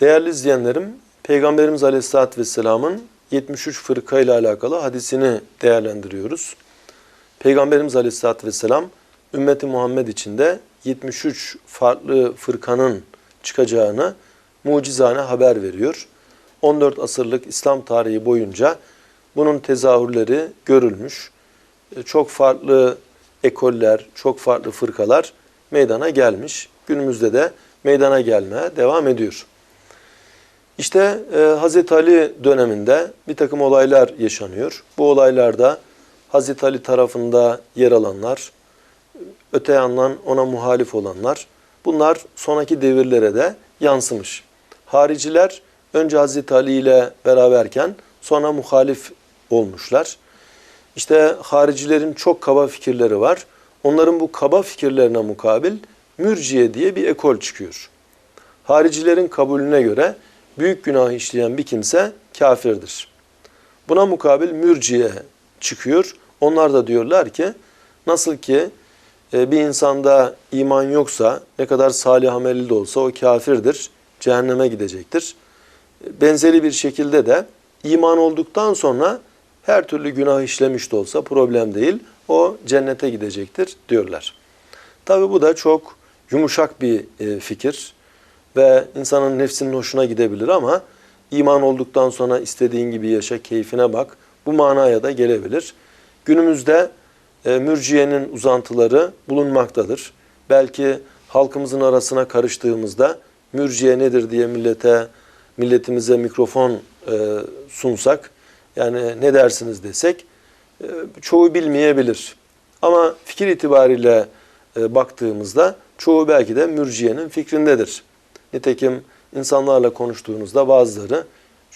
Değerli izleyenlerim, Peygamberimiz Aleyhisselatü Vesselam'ın 73 fırka ile alakalı hadisini değerlendiriyoruz. Peygamberimiz Aleyhisselatü Vesselam, ümmeti Muhammed içinde 73 farklı fırkanın çıkacağını mucizane haber veriyor. 14 asırlık İslam tarihi boyunca bunun tezahürleri görülmüş. Çok farklı ekoller, çok farklı fırkalar meydana gelmiş. Günümüzde de meydana gelmeye devam ediyor. İşte e, Hazreti Ali döneminde bir takım olaylar yaşanıyor. Bu olaylarda Hazreti Ali tarafında yer alanlar, öte yandan ona muhalif olanlar, bunlar sonraki devirlere de yansımış. Hariciler önce Hazreti Ali ile beraberken sonra muhalif olmuşlar. İşte haricilerin çok kaba fikirleri var. Onların bu kaba fikirlerine mukabil mürciye diye bir ekol çıkıyor. Haricilerin kabulüne göre büyük günah işleyen bir kimse kafirdir. Buna mukabil mürciye çıkıyor. Onlar da diyorlar ki nasıl ki e, bir insanda iman yoksa ne kadar salih amelli de olsa o kafirdir, cehenneme gidecektir. Benzeri bir şekilde de iman olduktan sonra her türlü günah işlemiş de olsa problem değil, o cennete gidecektir diyorlar. Tabi bu da çok yumuşak bir e, fikir ve insanın nefsinin hoşuna gidebilir ama iman olduktan sonra istediğin gibi yaşa, keyfine bak. Bu manaya da gelebilir. Günümüzde e, mürciyenin uzantıları bulunmaktadır. Belki halkımızın arasına karıştığımızda mürciye nedir diye millete, milletimize mikrofon e, sunsak, yani ne dersiniz desek, e, çoğu bilmeyebilir. Ama fikir itibariyle e, baktığımızda çoğu belki de mürciyenin fikrindedir. Nitekim insanlarla konuştuğunuzda bazıları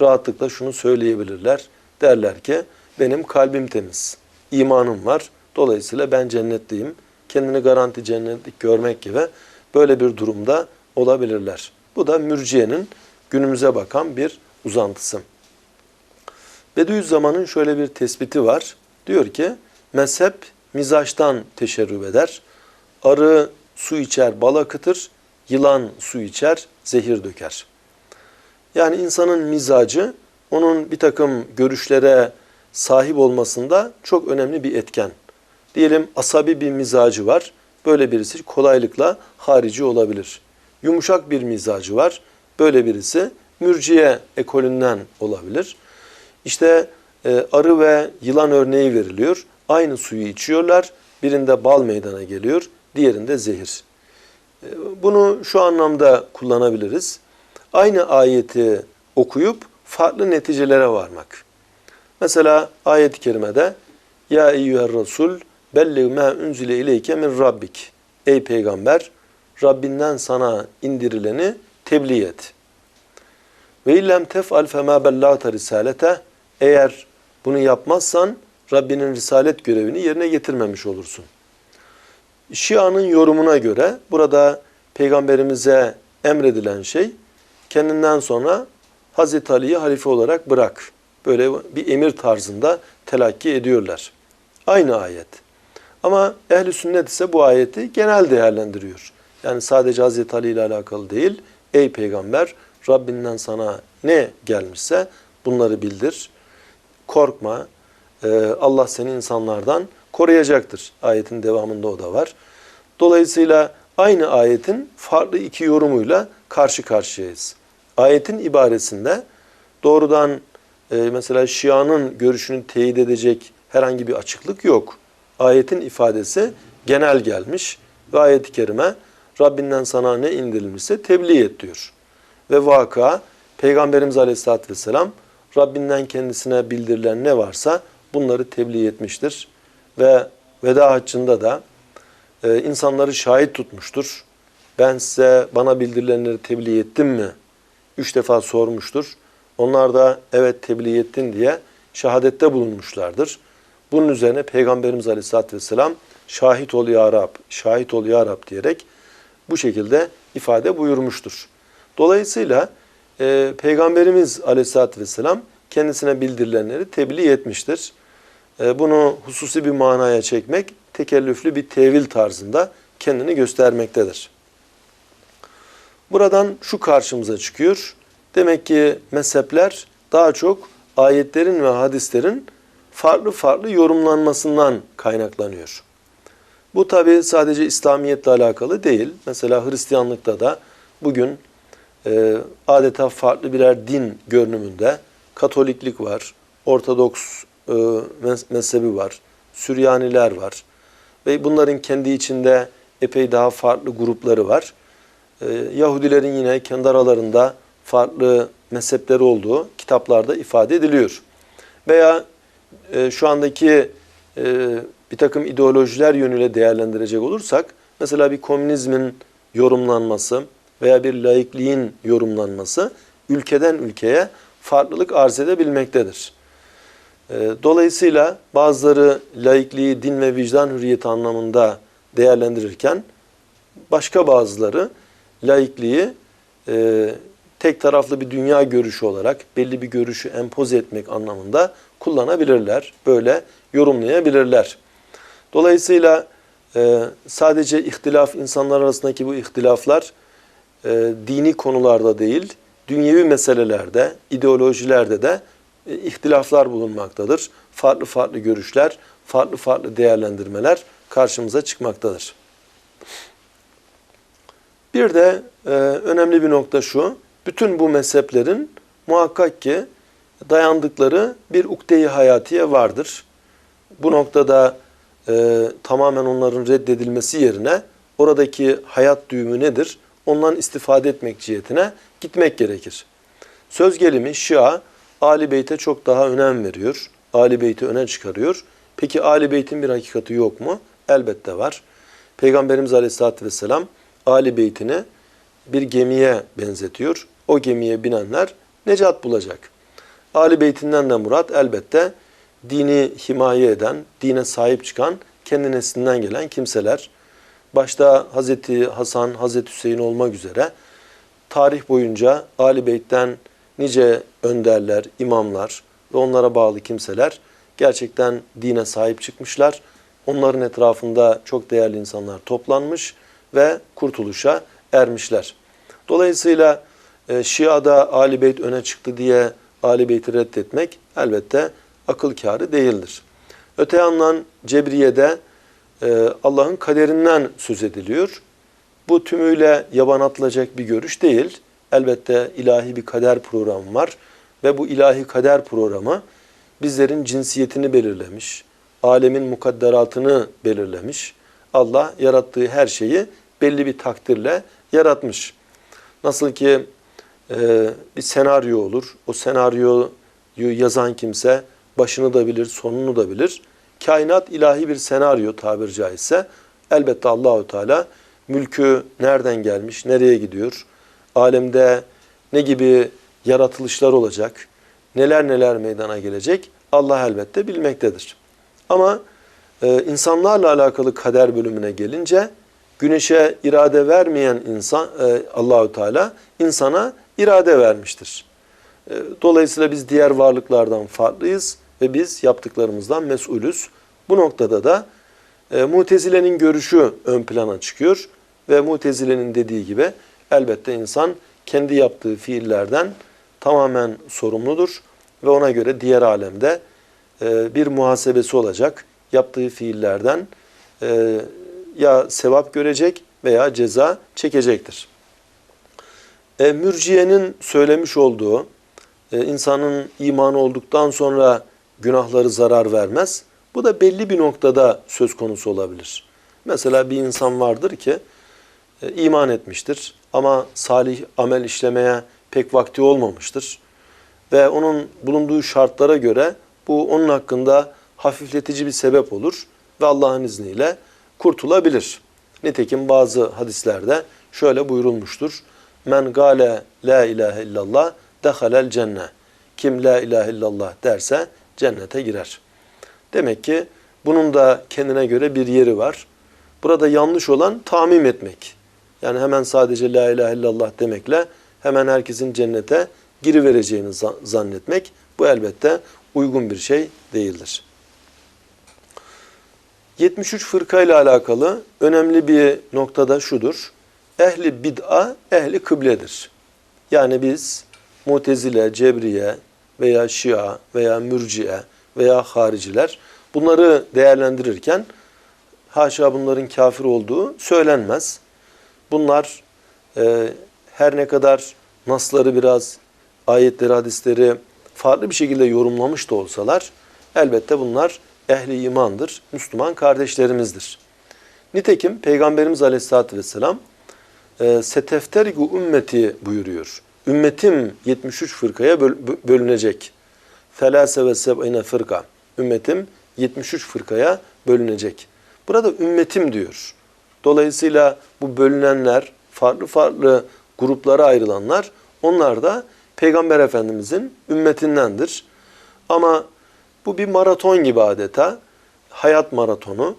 rahatlıkla şunu söyleyebilirler. Derler ki benim kalbim temiz, imanım var. Dolayısıyla ben cennetliyim. Kendini garanti cennetlik görmek gibi böyle bir durumda olabilirler. Bu da mürciyenin günümüze bakan bir uzantısı. Bediüzzaman'ın şöyle bir tespiti var. Diyor ki mezhep mizaçtan teşerrüb eder. Arı su içer, bal akıtır. Yılan su içer, zehir döker. Yani insanın mizacı onun bir takım görüşlere sahip olmasında çok önemli bir etken. Diyelim asabi bir mizacı var. Böyle birisi kolaylıkla harici olabilir. Yumuşak bir mizacı var. Böyle birisi mürciye ekolünden olabilir. İşte e, arı ve yılan örneği veriliyor. Aynı suyu içiyorlar. Birinde bal meydana geliyor, diğerinde zehir. Bunu şu anlamda kullanabiliriz. Aynı ayeti okuyup farklı neticelere varmak. Mesela ayet-i kerimede Ya eyyüher Resul belliğ ma unzile ileyke min rabbik. Ey peygamber Rabbinden sana indirileni tebliğ et. Ve illem tef'al fema bellagta risalete eğer bunu yapmazsan Rabbinin risalet görevini yerine getirmemiş olursun. Şia'nın yorumuna göre burada peygamberimize emredilen şey kendinden sonra Hazreti Ali'yi halife olarak bırak. Böyle bir emir tarzında telakki ediyorlar. Aynı ayet. Ama ehli sünnet ise bu ayeti genel değerlendiriyor. Yani sadece Hazreti Ali ile alakalı değil. Ey peygamber Rabbinden sana ne gelmişse bunları bildir. Korkma. Ee, Allah seni insanlardan koruyacaktır. Ayetin devamında o da var. Dolayısıyla aynı ayetin farklı iki yorumuyla karşı karşıyayız. Ayetin ibaresinde doğrudan e, mesela Şia'nın görüşünü teyit edecek herhangi bir açıklık yok. Ayetin ifadesi genel gelmiş ve ayet-i kerime Rabbinden sana ne indirilmişse tebliğ et diyor. Ve vaka Peygamberimiz Aleyhisselatü Vesselam Rabbinden kendisine bildirilen ne varsa bunları tebliğ etmiştir. Ve veda haccında da e, insanları şahit tutmuştur. Ben size bana bildirilenleri tebliğ ettim mi? Üç defa sormuştur. Onlar da evet tebliğ ettin diye şehadette bulunmuşlardır. Bunun üzerine Peygamberimiz Aleyhisselatü Vesselam şahit ol ya Rab, şahit ol ya Rab diyerek bu şekilde ifade buyurmuştur. Dolayısıyla e, Peygamberimiz Aleyhisselatü Vesselam kendisine bildirilenleri tebliğ etmiştir. E, bunu hususi bir manaya çekmek tekellüflü bir tevil tarzında kendini göstermektedir. Buradan şu karşımıza çıkıyor. Demek ki mezhepler daha çok ayetlerin ve hadislerin farklı farklı yorumlanmasından kaynaklanıyor. Bu tabi sadece İslamiyetle alakalı değil. Mesela Hristiyanlıkta da bugün e, adeta farklı birer din görünümünde Katoliklik var, Ortodoks mezhebi var, Süryaniler var ve bunların kendi içinde epey daha farklı grupları var. E, Yahudilerin yine kendi aralarında farklı mezhepleri olduğu kitaplarda ifade ediliyor. Veya e, şu andaki e, bir takım ideolojiler yönüyle değerlendirecek olursak, mesela bir komünizmin yorumlanması veya bir laikliğin yorumlanması ülkeden ülkeye farklılık arz edebilmektedir. E, dolayısıyla bazıları laikliği din ve vicdan hürriyeti anlamında değerlendirirken, başka bazıları laikliği e, tek taraflı bir dünya görüşü olarak belli bir görüşü empoze etmek anlamında kullanabilirler. Böyle yorumlayabilirler. Dolayısıyla e, sadece ihtilaf, insanlar arasındaki bu ihtilaflar e, dini konularda değil, dünyevi meselelerde, ideolojilerde de e, ihtilaflar bulunmaktadır. Farklı farklı görüşler, farklı farklı değerlendirmeler karşımıza çıkmaktadır. Bir de e, önemli bir nokta şu, bütün bu mezheplerin muhakkak ki dayandıkları bir ukde-i hayatiye vardır. Bu noktada e, tamamen onların reddedilmesi yerine oradaki hayat düğümü nedir? Ondan istifade etmek cihetine gitmek gerekir. Söz gelimi Şia, Ali Beyt'e çok daha önem veriyor. Ali Beyt'i öne çıkarıyor. Peki Ali Beyt'in bir hakikati yok mu? Elbette var. Peygamberimiz Aleyhisselatü Vesselam Ali Beyt'ini bir gemiye benzetiyor. O gemiye binenler necat bulacak. Ali Beytinden de murat elbette dini himaye eden, dine sahip çıkan, kendi neslinden gelen kimseler. Başta Hazreti Hasan, Hazreti Hüseyin olmak üzere tarih boyunca Ali Beyt'ten nice önderler, imamlar ve onlara bağlı kimseler gerçekten dine sahip çıkmışlar. Onların etrafında çok değerli insanlar toplanmış ve kurtuluşa ermişler. Dolayısıyla e, Şia'da Ali Beyt öne çıktı diye Ali Beyt'i reddetmek elbette akıl kârı değildir. Öte yandan Cebriye'de e, Allah'ın kaderinden söz ediliyor. Bu tümüyle yaban atılacak bir görüş değil. Elbette ilahi bir kader programı var ve bu ilahi kader programı bizlerin cinsiyetini belirlemiş, alemin mukadderatını belirlemiş. Allah yarattığı her şeyi belli bir takdirle yaratmış. Nasıl ki e, bir senaryo olur. O senaryoyu yazan kimse başını da bilir, sonunu da bilir. Kainat ilahi bir senaryo tabir caizse. Elbette Allahu Teala mülkü nereden gelmiş, nereye gidiyor, alemde ne gibi yaratılışlar olacak, neler neler meydana gelecek Allah elbette bilmektedir. Ama e, insanlarla alakalı kader bölümüne gelince güneşe irade vermeyen insan e, Allahü Teala insana irade vermiştir. E, dolayısıyla biz diğer varlıklardan farklıyız ve biz yaptıklarımızdan mesulüz. Bu noktada da e, Mutezile'nin görüşü ön plana çıkıyor ve Mutezile'nin dediği gibi elbette insan kendi yaptığı fiillerden tamamen sorumludur ve ona göre diğer alemde e, bir muhasebesi olacak. Yaptığı fiillerden e, ya sevap görecek veya ceza çekecektir. E, mürciyenin söylemiş olduğu e, insanın imanı olduktan sonra günahları zarar vermez. Bu da belli bir noktada söz konusu olabilir. Mesela bir insan vardır ki e, iman etmiştir ama salih amel işlemeye pek vakti olmamıştır. Ve onun bulunduğu şartlara göre bu onun hakkında hafifletici bir sebep olur ve Allah'ın izniyle kurtulabilir. Nitekim bazı hadislerde şöyle buyurulmuştur. Men gale la ilahe illallah dehalel cenne. Kim la ilahe illallah derse cennete girer. Demek ki bunun da kendine göre bir yeri var. Burada yanlış olan tamim etmek. Yani hemen sadece la ilahe illallah demekle hemen herkesin cennete girivereceğini zannetmek bu elbette uygun bir şey değildir. 73 fırka ile alakalı önemli bir noktada şudur. Ehli bid'a ehli kıbledir. Yani biz Mutezile, Cebriye veya Şia veya Mürciye veya hariciler bunları değerlendirirken haşa bunların kafir olduğu söylenmez. Bunlar e, her ne kadar nasları biraz ayetleri, hadisleri farklı bir şekilde yorumlamış da olsalar elbette bunlar ehli imandır, Müslüman kardeşlerimizdir. Nitekim Peygamberimiz Aleyhisselatü Vesselam e, setefterigu ümmeti buyuruyor. Ümmetim 73 fırkaya böl- bölünecek. Felase ve seb'ine fırka. Ümmetim 73 fırkaya bölünecek. Burada ümmetim diyor. Dolayısıyla bu bölünenler, farklı farklı gruplara ayrılanlar, onlar da Peygamber Efendimizin ümmetindendir. Ama bu bir maraton gibi adeta. Hayat maratonu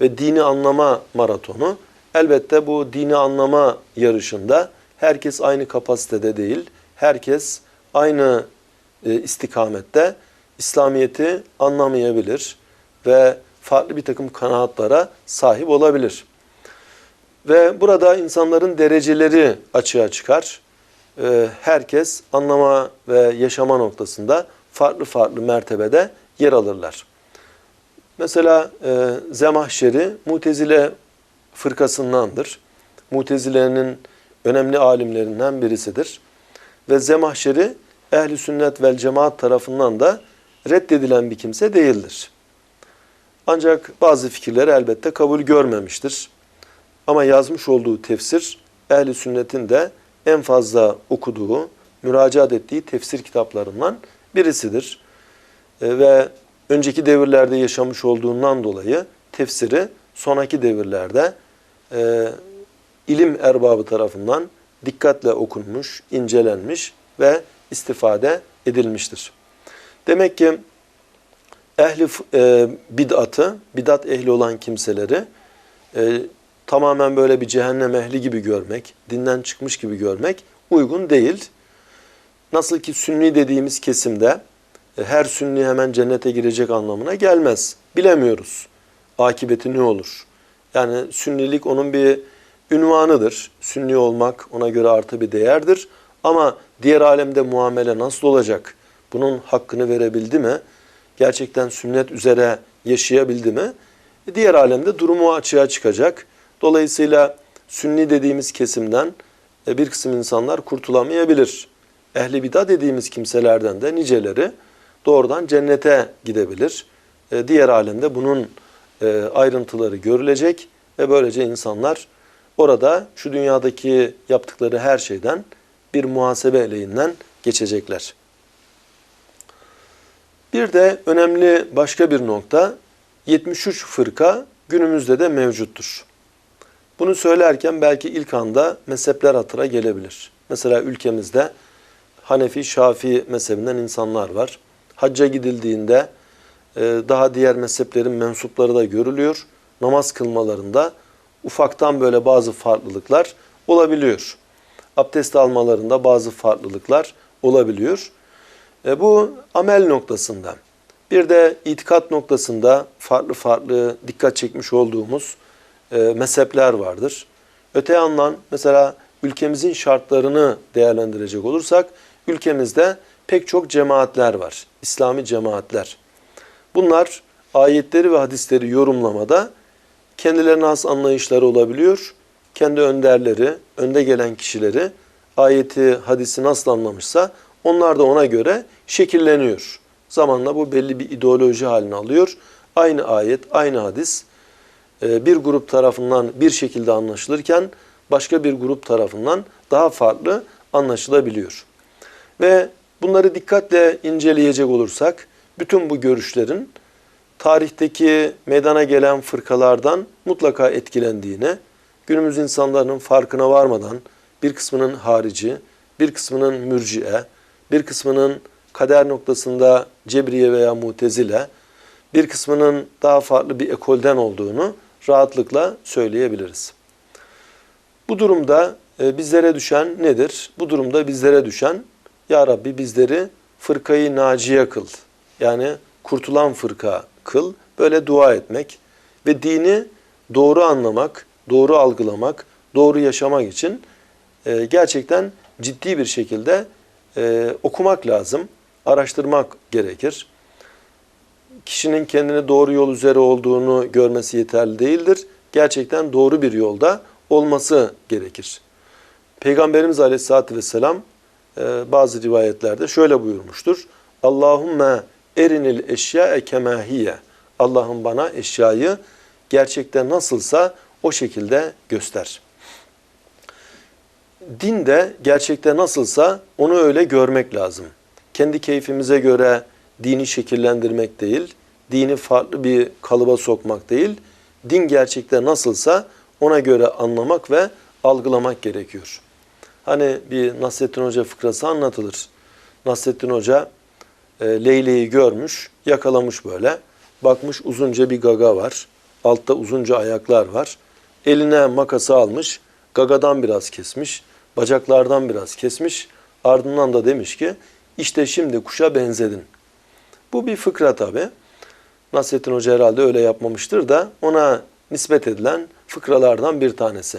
ve dini anlama maratonu. Elbette bu dini anlama yarışında herkes aynı kapasitede değil. Herkes aynı e, istikamette İslamiyet'i anlamayabilir ve farklı bir takım kanaatlara sahip olabilir. Ve burada insanların dereceleri açığa çıkar. E, herkes anlama ve yaşama noktasında farklı farklı mertebede yer alırlar. Mesela e, Zemahşeri Mutezile fırkasındandır. Mutezile'nin önemli alimlerinden birisidir. Ve Zemahşeri ehli sünnet vel cemaat tarafından da reddedilen bir kimse değildir. Ancak bazı fikirleri elbette kabul görmemiştir. Ama yazmış olduğu tefsir ehli sünnetin de en fazla okuduğu, müracaat ettiği tefsir kitaplarından birisidir. E, ve önceki devirlerde yaşamış olduğundan dolayı tefsiri sonraki devirlerde e, ilim erbabı tarafından dikkatle okunmuş, incelenmiş ve istifade edilmiştir. Demek ki ehli e, bid'atı, bid'at ehli olan kimseleri e, tamamen böyle bir cehennem ehli gibi görmek, dinden çıkmış gibi görmek uygun değil. Nasıl ki sünni dediğimiz kesimde e, her sünni hemen cennete girecek anlamına gelmez. Bilemiyoruz. Akibeti ne olur? Yani sünnilik onun bir ünvanıdır. Sünni olmak ona göre artı bir değerdir. Ama diğer alemde muamele nasıl olacak? Bunun hakkını verebildi mi? Gerçekten sünnet üzere yaşayabildi mi? E, diğer alemde durumu açığa çıkacak. Dolayısıyla sünni dediğimiz kesimden e, bir kısım insanlar kurtulamayabilir. Ehli bidat dediğimiz kimselerden de niceleri doğrudan cennete gidebilir. E, diğer alemde bunun ayrıntıları görülecek ve böylece insanlar orada şu dünyadaki yaptıkları her şeyden bir muhasebe eleğinden geçecekler. Bir de önemli başka bir nokta 73 fırka günümüzde de mevcuttur. Bunu söylerken belki ilk anda mezhepler hatıra gelebilir. Mesela ülkemizde Hanefi, Şafii mezhebinden insanlar var. Hacca gidildiğinde e, daha diğer mezheplerin mensupları da görülüyor. Namaz kılmalarında ufaktan böyle bazı farklılıklar olabiliyor. Abdest almalarında bazı farklılıklar olabiliyor. E, bu amel noktasında. Bir de itikat noktasında farklı farklı dikkat çekmiş olduğumuz e, mezhepler vardır. Öte yandan mesela ülkemizin şartlarını değerlendirecek olursak ülkemizde pek çok cemaatler var. İslami cemaatler. Bunlar ayetleri ve hadisleri yorumlamada kendilerine has anlayışları olabiliyor. Kendi önderleri, önde gelen kişileri ayeti, hadisi nasıl anlamışsa onlar da ona göre şekilleniyor. Zamanla bu belli bir ideoloji halini alıyor. Aynı ayet, aynı hadis bir grup tarafından bir şekilde anlaşılırken başka bir grup tarafından daha farklı anlaşılabiliyor. Ve bunları dikkatle inceleyecek olursak bütün bu görüşlerin tarihteki meydana gelen fırkalardan mutlaka etkilendiğine, günümüz insanların farkına varmadan bir kısmının harici, bir kısmının mürciye, bir kısmının kader noktasında cebriye veya mutezile, bir kısmının daha farklı bir ekolden olduğunu rahatlıkla söyleyebiliriz. Bu durumda e, bizlere düşen nedir? Bu durumda bizlere düşen Ya Rabbi bizleri fırkayı naciye kıl. Yani kurtulan fırka kıl. Böyle dua etmek ve dini doğru anlamak, doğru algılamak, doğru yaşamak için e, gerçekten ciddi bir şekilde e, okumak lazım, araştırmak gerekir. Kişinin kendini doğru yol üzere olduğunu görmesi yeterli değildir. Gerçekten doğru bir yolda olması gerekir. Peygamberimiz Aleyhisselatü Vesselam e, bazı rivayetlerde şöyle buyurmuştur. Allahümme erinil eşya'e kemahiye. Allah'ım bana eşyayı gerçekten nasılsa o şekilde göster. Din de gerçekte nasılsa onu öyle görmek lazım. Kendi keyfimize göre dini şekillendirmek değil, dini farklı bir kalıba sokmak değil, din gerçekte nasılsa ona göre anlamak ve algılamak gerekiyor. Hani bir Nasrettin Hoca fıkrası anlatılır. Nasrettin Hoca e, Leyle'yi görmüş, yakalamış böyle. Bakmış uzunca bir gaga var. Altta uzunca ayaklar var. Eline makası almış, gagadan biraz kesmiş, bacaklardan biraz kesmiş. Ardından da demiş ki, işte şimdi kuşa benzedin. Bu bir fıkra tabi. Nasrettin Hoca herhalde öyle yapmamıştır da ona nispet edilen fıkralardan bir tanesi.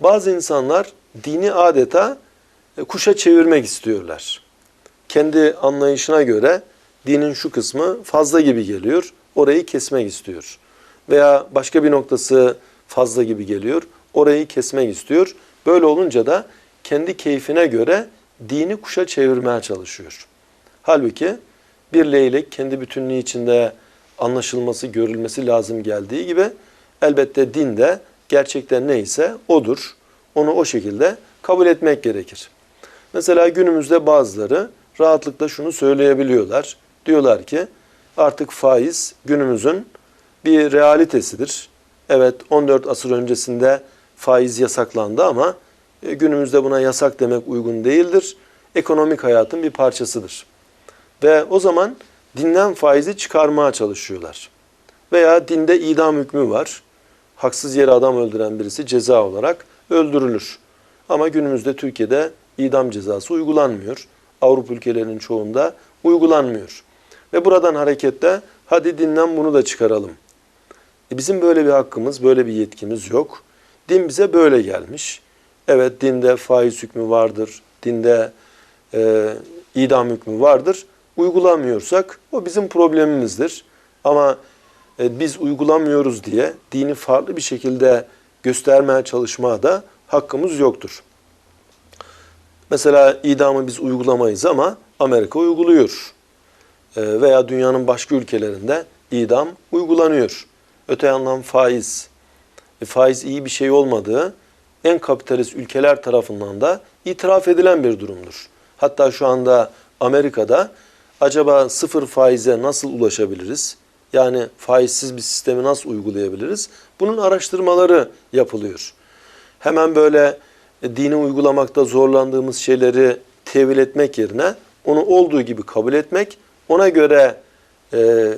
Bazı insanlar dini adeta e, kuşa çevirmek istiyorlar. Kendi anlayışına göre dinin şu kısmı fazla gibi geliyor, orayı kesmek istiyor. Veya başka bir noktası fazla gibi geliyor, orayı kesmek istiyor. Böyle olunca da kendi keyfine göre dini kuşa çevirmeye çalışıyor. Halbuki bir leylek kendi bütünlüğü içinde anlaşılması, görülmesi lazım geldiği gibi elbette din de gerçekten neyse odur. Onu o şekilde kabul etmek gerekir. Mesela günümüzde bazıları rahatlıkla şunu söyleyebiliyorlar. Diyorlar ki artık faiz günümüzün bir realitesidir. Evet 14 asır öncesinde faiz yasaklandı ama e, günümüzde buna yasak demek uygun değildir. Ekonomik hayatın bir parçasıdır. Ve o zaman dinden faizi çıkarmaya çalışıyorlar. Veya dinde idam hükmü var. Haksız yere adam öldüren birisi ceza olarak öldürülür. Ama günümüzde Türkiye'de idam cezası uygulanmıyor. Avrupa ülkelerinin çoğunda uygulanmıyor. Ve buradan hareketle hadi dinden bunu da çıkaralım. E bizim böyle bir hakkımız, böyle bir yetkimiz yok. Din bize böyle gelmiş. Evet dinde faiz hükmü vardır, dinde e, idam hükmü vardır. Uygulamıyorsak o bizim problemimizdir. Ama e, biz uygulamıyoruz diye dini farklı bir şekilde göstermeye çalışmaya da hakkımız yoktur. Mesela idamı biz uygulamayız ama Amerika uyguluyor. E, veya dünyanın başka ülkelerinde idam uygulanıyor. Öte yandan faiz. E, faiz iyi bir şey olmadığı en kapitalist ülkeler tarafından da itiraf edilen bir durumdur. Hatta şu anda Amerika'da acaba sıfır faize nasıl ulaşabiliriz? Yani faizsiz bir sistemi nasıl uygulayabiliriz? Bunun araştırmaları yapılıyor. Hemen böyle e, dini uygulamakta zorlandığımız şeyleri tevil etmek yerine onu olduğu gibi kabul etmek, ona göre e,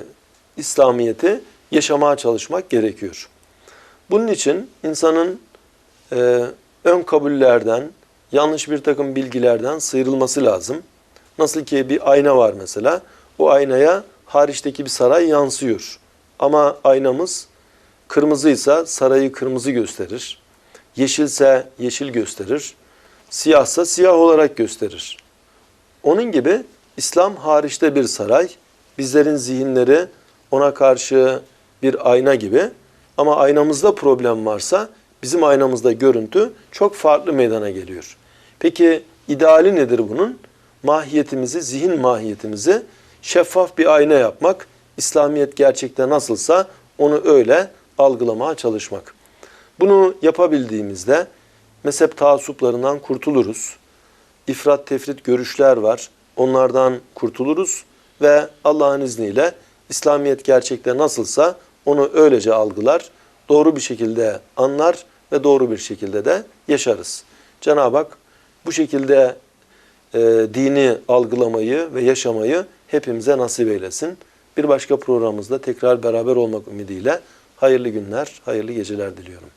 İslamiyet'i yaşamaya çalışmak gerekiyor. Bunun için insanın e, ön kabullerden, yanlış bir takım bilgilerden sıyrılması lazım. Nasıl ki bir ayna var mesela, o aynaya hariçteki bir saray yansıyor. Ama aynamız kırmızıysa sarayı kırmızı gösterir. Yeşilse yeşil gösterir. Siyahsa siyah olarak gösterir. Onun gibi İslam hariçte bir saray, bizlerin zihinleri ona karşı bir ayna gibi ama aynamızda problem varsa bizim aynamızda görüntü çok farklı meydana geliyor. Peki ideali nedir bunun? Mahiyetimizi, zihin mahiyetimizi şeffaf bir ayna yapmak, İslamiyet gerçekte nasılsa onu öyle algılamaya çalışmak. Bunu yapabildiğimizde mezhep taassuplarından kurtuluruz. İfrat tefrit görüşler var. Onlardan kurtuluruz ve Allah'ın izniyle İslamiyet gerçekte nasılsa onu öylece algılar, doğru bir şekilde anlar ve doğru bir şekilde de yaşarız. Cenab-ı Hak bu şekilde e, dini algılamayı ve yaşamayı hepimize nasip eylesin. Bir başka programımızda tekrar beraber olmak ümidiyle hayırlı günler, hayırlı geceler diliyorum.